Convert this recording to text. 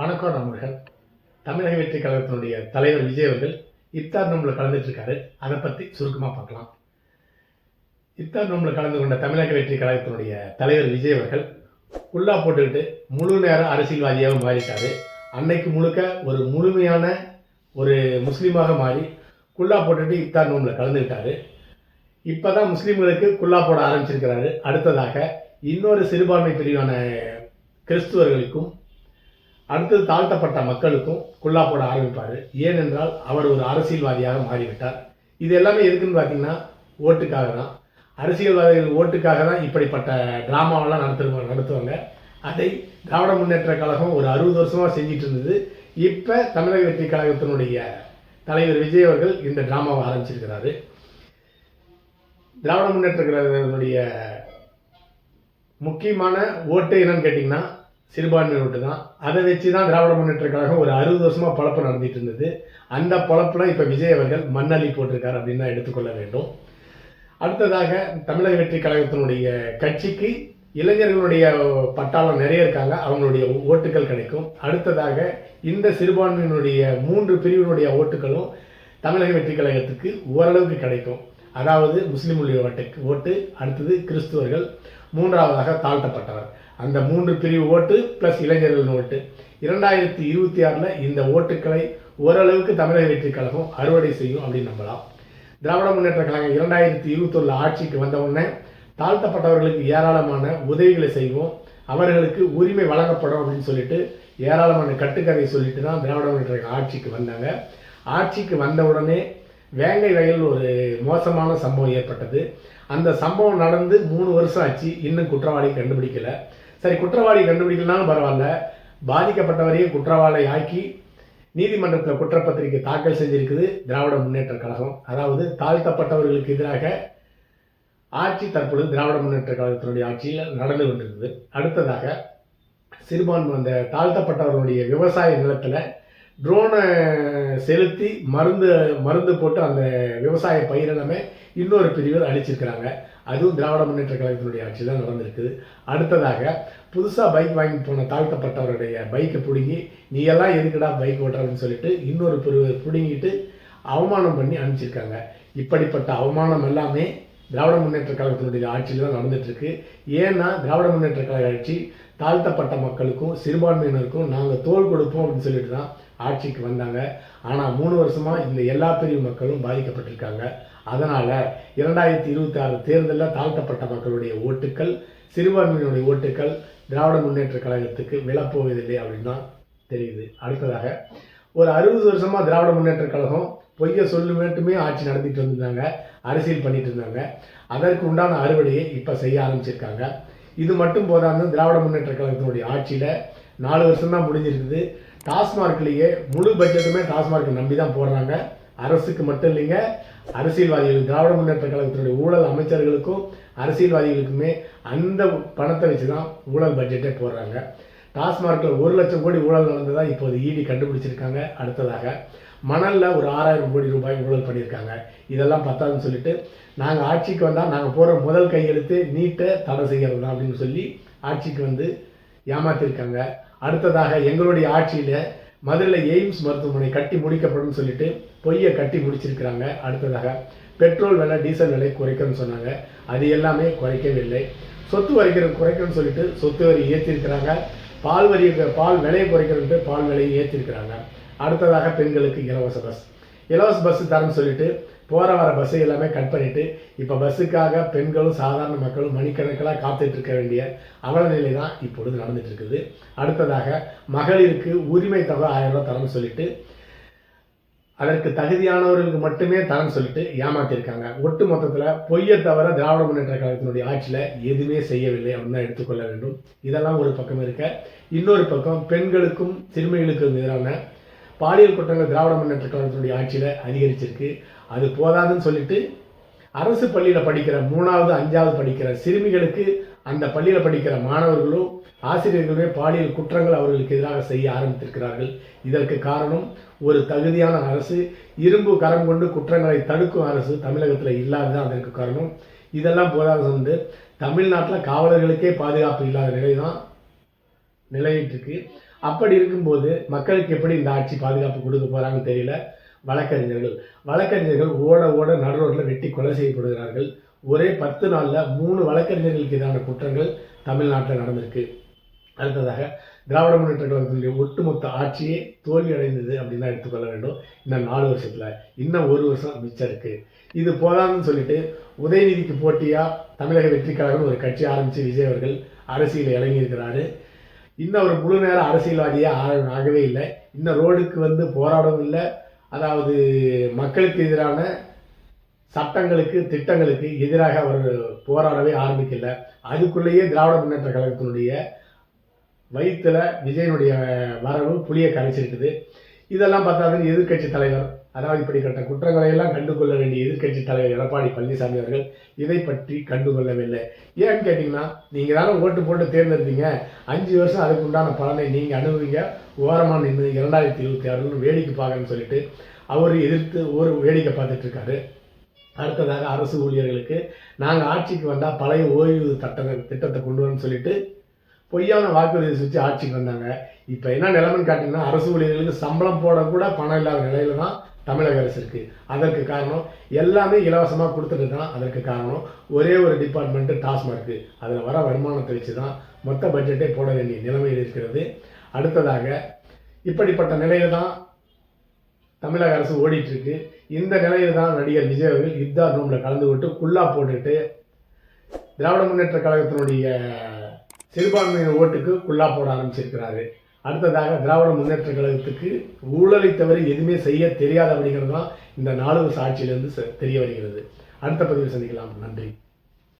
வணக்கம் நண்பர்கள். தமிழக வெற்றி கழகத்தினுடைய தலைவர் விஜய் அவர்கள் இத்தார் நோம்பில் கலந்துட்டு இருக்காரு அதை பற்றி சுருக்கமாக பார்க்கலாம். இத்தார் நோம்பில் கலந்து கொண்ட தமிழக வெற்றி கழகத்தினுடைய தலைவர் விஜய் அவர்கள் உள்ளா போட்டுக்கிட்டு முழு நேர அரசியல்வாதியாக மாறிட்டாரு. அன்னைக்கு முழுக்க ஒரு முழுமையான ஒரு முஸ்லீமாக மாறி குல்லா போட்டுட்டு இத்தார் நோம்பில் கலந்துக்கிட்டாரு. இப்போ தான் முஸ்லீம்களுக்கு குல்லா போட ஆரம்பிச்சிருக்கிறாரு. அடுத்ததாக இன்னொரு சிறுபான்மை பிரிவான கிறிஸ்துவர்களுக்கும் அடுத்தது தாழ்த்தப்பட்ட மக்களுக்கும் குல்லா போட ஆரம்பிப்பார். ஏனென்றால் அவர் ஒரு அரசியல்வாதியாக மாறிவிட்டார். இது எல்லாமே எதுக்குன்னு பார்த்தீங்கன்னா ஓட்டுக்காக தான். அரசியல்வாதிகள் ஓட்டுக்காக தான் இப்படிப்பட்ட டிராமாவெல்லாம் நடத்துவாங்க நடத்துவாங்க. அதை திராவிட முன்னேற்ற கழகம் ஒரு அறுபது வருஷமாக செஞ்சிட்டு இருந்தது இப்போ தமிழக வெற்றி கழகத்தினுடைய தலைவர் விஜய் அவர்கள் இந்த டிராமாவை ஆரம்பிச்சிருக்கிறாரு. திராவிட முன்னேற்ற கழகத்தினுடைய முக்கியமான ஓட்டு என்னன்னு கேட்டிங்கன்னா சிறுபான்மை ஓட்டு தான். அதை வச்சு தான் திராவிட முன்னேற்ற கழகம் ஒரு அறுபது வருஷமாக பழப்பு நடந்துட்டு இருந்தது. அந்த பழப்பில் இப்போ விஜய் அவர்கள் மண்ணள்ளி போட்டிருக்காரு அப்படின்னு தான் எடுத்துக்கொள்ள வேண்டும். அடுத்ததாக தமிழக வெற்றி கழகத்தினுடைய கட்சிக்கு இளைஞர்களுடைய பட்டாளம் நிறைய இருக்காங்க. அவங்களுடைய ஓட்டுகள் கிடைக்கும். அடுத்ததாக இந்த சிறுபான்மையினுடைய மூன்று பிரிவினுடைய ஓட்டுகளும் தமிழக வெற்றி கழகத்துக்கு ஓரளவுக்கு கிடைக்கும். அதாவது முஸ்லீம்களுடைய ஓட்டுக்கு ஓட்டு அடுத்தது கிறிஸ்துவர்கள் மூன்றாவதாக தாழ்த்தப்பட்டவர். அந்த மூன்று பிரிவு ஓட்டு ப்ளஸ் இளைஞர்களின் ஓட்டு. இரண்டாயிரத்தி இருபத்தி ஆறில் இந்த ஓட்டுக்களை ஓரளவுக்கு தமிழக வெற்றி கழகம் அறுவடை செய்யும் அப்படின்னு நம்பலாம். திராவிட முன்னேற்ற கழகம் இரண்டாயிரத்தி இருபத்தொன்று ஆட்சிக்கு வந்த உடனே தாழ்த்தப்பட்டவர்களுக்கு ஏராளமான உதவிகளை செய்வோம். அவர்களுக்கு உரிமை வழங்கப்படும் அப்படின்னு சொல்லிட்டு ஏராளமான கட்டுக்கதை சொல்லிட்டு தான் திராவிட முன்னேற்ற ஆட்சிக்கு வந்தாங்க. ஆட்சிக்கு வந்த உடனே வேங்கை வயல் ஒரு மோசமான சம்பவம் ஏற்பட்டது. அந்த சம்பவம் நடந்து மூணு வருஷம் ஆச்சு. இன்னும் குற்றவாளி கண்டுபிடிக்கல. சரி குற்றவாளி கண்டுபிடிக்கலனாலும் பரவாயில்ல. பாதிக்கப்பட்டவரையே குற்றவாளி ஆக்கி நீதிமன்றத்தில் குற்றப்பத்திரிகை தாக்கல் செஞ்சிருக்குது. திராவிட முன்னேற்ற கழகம். அதாவது தாழ்த்தப்பட்டவர்களுக்கு எதிராக ஆட்சி தற்பொழுது திராவிட முன்னேற்ற கழகத்தினுடைய ஆட்சியில் நடந்து கொண்டிருக்குது. அடுத்ததாக சிறுபான்மை அந்த தாழ்த்தப்பட்டவர்களுடைய விவசாய நிலத்தில் ட்ரோனை செலுத்தி மருந்து மருந்து போட்டு அந்த விவசாய பயிரினமே இன்னொரு பிரிவில் அழிச்சிருக்கிறாங்க. அதுவும் திராவிட முன்னேற்ற கழகத்தினுடைய ஆட்சி தான் நடந்திருக்குது. அடுத்ததாக புதுசாக பைக் வாங்கி போன தாழ்த்தப்பட்டவருடைய பைக்கை பிடுங்கி நீ எல்லாம் எதுக்குடா பைக் ஓட்டுறன்னு சொல்லிட்டு இன்னொரு பிரிவு பிடுங்கிட்டு அவமானம் பண்ணி அனுப்பிச்சிருக்காங்க. இப்படிப்பட்ட அவமானம் எல்லாமே திராவிட முன்னேற்ற கழகத்தினுடைய ஆட்சியில் தான் நடந்துட்டுருக்கு. ஏன்னா திராவிட முன்னேற்ற கழக ஆட்சி தாழ்த்தப்பட்ட மக்களுக்கும் சிறுபான்மையினருக்கும் நாங்கள் தோல் கொடுப்போம் அப்படின்னு சொல்லிட்டு தான் ஆட்சிக்கு வந்தாங்க. ஆனால் மூணு வருஷமாக இந்த எல்லா பிரிவு மக்களும் பாதிக்கப்பட்டிருக்காங்க. அதனால் இரண்டாயிரத்தி இருபத்தி ஆறு தேர்தலில் தாழ்த்தப்பட்ட மக்களுடைய ஓட்டுக்கள் சிறுபான்மையினுடைய ஓட்டுக்கள் திராவிட முன்னேற்ற கழகத்துக்கு விழப்போவதில்லை அப்படின்னு தான் தெரியுது. அடுத்ததாக ஒரு அறுபது வருஷமாக திராவிட முன்னேற்ற கழகம் பொய்ய சொல்லு மட்டுமே ஆட்சி நடத்திட்டு வந்திருந்தாங்க அரசியல் பண்ணிட்டு இருந்தாங்க. அதற்கு உண்டான அறுவடையை இப்போ செய்ய ஆரம்பிச்சிருக்காங்க. இது மட்டும் போதாது திராவிட முன்னேற்ற கழகத்தினுடைய ஆட்சியில் நாலு வருஷம் தான் முடிஞ்சிருக்குது. டாஸ்மார்க்லேயே முழு பட்ஜெட்டுமே டாஸ்மார்க்கை நம்பி தான் போடுறாங்க. அரசுக்கு மட்டும் இல்லைங்க அரசியல்வாதிகள் திராவிட முன்னேற்ற கழகத்தினுடைய ஊழல் அமைச்சர்களுக்கும் அரசியல்வாதிகளுக்குமே அந்த பணத்தை வச்சு தான் ஊழல் பட்ஜெட்டே போடுறாங்க. டாஸ்மார்க்கில் ஒரு லட்சம் கோடி ஊழல் தான் இப்போது இடி கண்டுபிடிச்சிருக்காங்க அடுத்ததாக. மணலில் ஒரு ஆறாயிரம் கோடி ரூபாய் ஊழல் பண்ணியிருக்காங்க. இதெல்லாம் பத்தாதுன்னு சொல்லிட்டு நாங்கள் ஆட்சிக்கு வந்தால் நாங்கள் போகிற முதல் கையெழுத்து நீட்டை தடை செய்கிறது தான் அப்படின்னு சொல்லி ஆட்சிக்கு வந்து ஏமாத்திருக்காங்க. அடுத்ததாக எங்களுடைய ஆட்சியில் மதுரையில் எய்ம்ஸ் மருத்துவமனை கட்டி முடிக்கப்படும் சொல்லிட்டு பொய்யை கட்டி முடிச்சிருக்கிறாங்க. அடுத்ததாக பெட்ரோல் விலை டீசல் விலை குறைக்கணும்னு சொன்னாங்க. அது எல்லாமே குறைக்கவில்லை சொத்து வரிக்கிற குறைக்கணும்னு சொல்லிட்டு சொத்து வரி ஏற்றிருக்கிறாங்க பால் வரி பால் விலையை குறைக்கணும்ட்டு பால் விலையை ஏற்றிருக்கிறாங்க அடுத்ததாக பெண்களுக்கு இலவச பஸ். இலவச பஸ் தரேன்னு சொல்லிட்டு போகிற வர பஸ்ஸை எல்லாமே கட் பண்ணிவிட்டு இப்போ பஸ்ஸுக்காக பெண்களும் சாதாரண மக்களும் மணிக்கணக்கெல்லாம் காத்துட்ருக்க வேண்டிய அவல நிலை தான் இப்பொழுது நடந்துகிட்ருக்குது இருக்குது அடுத்ததாக மகளிருக்கு உரிமை தொகை ஆயிரம் ரூபா தரம்னு சொல்லிட்டு அதற்கு தகுதியானவர்களுக்கு மட்டுமே தரம்னு சொல்லிட்டு ஏமாற்றியிருக்காங்க ஒட்டு மொத்தத்தில் பொய்யை தவிர திராவிட முன்னேற்ற கழகத்தினுடைய ஆட்சியில் எதுவுமே செய்யவில்லை அப்படின்னு தான் எடுத்துக்கொள்ள வேண்டும். இதெல்லாம் ஒரு பக்கம் இருக்க. இன்னொரு பக்கம் பெண்களுக்கும் சிறுமிகளுக்கும் எதிரான பாலியல் குற்றங்கள் திராவிட முன்னேற்ற கழகத்தினுடைய ஆட்சியில் அதிகரிச்சிருக்கு. அது போதாதுன்னு சொல்லிட்டு அரசு பள்ளியில் படிக்கிற மூணாவது அஞ்சாவது படிக்கிற சிறுமிகளுக்கு அந்த பள்ளியில் படிக்கிற மாணவர்களும் ஆசிரியர்களுமே பாலியல் குற்றங்கள் அவர்களுக்கு எதிராக செய்ய ஆரம்பித்திருக்கிறார்கள். இதற்கு காரணம் ஒரு தகுதியான அரசு இரும்பு கரம் கொண்டு குற்றங்களை தடுக்கும் அரசு தமிழகத்தில் இல்லாததான் அதற்கு காரணம். இதெல்லாம் போதாது வந்து தமிழ்நாட்டில் காவலர்களுக்கே பாதுகாப்பு இல்லாத நிலை தான் நிலவிட்டு இருக்கு அப்படி இருக்கும்போது மக்களுக்கு எப்படி இந்த ஆட்சி பாதுகாப்பு கொடுக்க போகிறாங்கன்னு தெரியல. வழக்கறிஞர்கள். வழக்கறிஞர்கள் ஓட ஓட நடு ரோட்டில் வெட்டி கொலை செய்யப்படுகிறார்கள். ஒரே பத்து நாளில் மூணு வழக்கறிஞர்களுக்கு எதிரான குற்றங்கள் தமிழ்நாட்டில் நடந்திருக்கு. அடுத்ததாக திராவிட முன்னேற்ற கழகத்தினுடைய ஒட்டுமொத்த ஆட்சியே தோல்வி அடைந்தது அப்படின்னு தான் எடுத்துக்கொள்ள வேண்டும். இன்னும் நாலு வருஷத்தில். இன்னும் ஒரு வருஷம் மிச்சம் இருக்குது இது போதாதுன்னு சொல்லிட்டு உதயநிதிக்கு போட்டியாக தமிழக வெற்றி ஒரு கட்சி ஆரம்பித்து விஜய் அவர்கள் அரசியல் இறங்கியிருக்கிறாரு. இன்னும் ஒரு முழு நேர அரசியல்வாதியாக ஆகவே இல்லை. இன்னும் ரோடுக்கு வந்து போராடவும் இல்லை. அதாவது மக்களுக்கு எதிரான சட்டங்களுக்கு திட்டங்களுக்கு எதிராக அவர் போராடவே ஆரம்பிக்கல. அதுக்குள்ளேயே திராவிட முன்னேற்ற கழகத்தினுடைய வயிற்றில் விஜயனுடைய வரவு புளிய கரைச்சிருக்குது. இதெல்லாம் பார்த்தா எதிர்க்கட்சி தலைவர் அதாவது இப்படிப்பட்ட குற்றங்களை எல்லாம் கண்டுகொள்ள வேண்டிய எதிர்கட்சி தலைவர் எடப்பாடி பழனிசாமி அவர்கள் இதை பற்றி கண்டுகொள்ளவில்லை. ஏன்னு கேட்டிங்கன்னா நீங்கள் தானே ஓட்டு போட்டு தேர்ந்தெடுத்தீங்க. அஞ்சு வருஷம் அதுக்கு உண்டான பலனை நீங்கள் அனுபவிங்க. ஓரமாக நின்று இரண்டாயிரத்தி இருபத்தி ஆறுன்னு வேடிக்கை பார்க்கணும்னு சொல்லிட்டு அவர் எதிர்த்து ஒரு வேடிக்கை பார்த்துட்டு இருக்காரு. அடுத்ததாக அரசு ஊழியர்களுக்கு நாங்கள் ஆட்சிக்கு வந்தால் பழைய ஓய்வு தட்ட திட்டத்தை கொண்டு வரணும்னு சொல்லிட்டு பொய்யான வாக்குறுதி வச்சு ஆட்சிக்கு வந்தாங்க. இப்போ என்ன நிலைமைன்னு காட்டிங்கன்னா அரசு ஊழியர்களுக்கு சம்பளம் போடக்கூட பணம் இல்லாத நிலையில தான் தமிழக அரசு இருக்கு. அதற்கு காரணம் எல்லாமே இலவசமாக கொடுத்துட்டு தான் அதற்கு காரணம். ஒரே ஒரு டிபார்ட்மெண்ட்டு டாஸ்மார்க் அதில் வர வருமானத்தை வச்சு தான் மொத்த பட்ஜெட்டே போட வேண்டிய நிலைமையில் இருக்கிறது. அடுத்ததாக இப்படிப்பட்ட நிலையில் தான் தமிழக அரசு ஓடிட்டுருக்கு. இந்த நிலையில தான் நடிகர் விஜய் அவர்கள் இப்தார் ரூமில் கலந்து கொண்டு குல்லா போட்டுட்டு திராவிட முன்னேற்ற கழகத்தினுடைய சிறுபான்மையின ஓட்டுக்கு குல்லா போட ஆரம்பிச்சிருக்கிறாரு. அடுத்ததாக திராவிட முன்னேற்ற கழகத்துக்கு ஊழலை தவிர எதுவுமே செய்ய தெரியாது அப்படிங்கிறது தான் இந்த நாலு வருஷ ஆட்சியிலிருந்து தெரிய வருகிறது. அடுத்த பதிவு சந்திக்கலாம். நன்றி.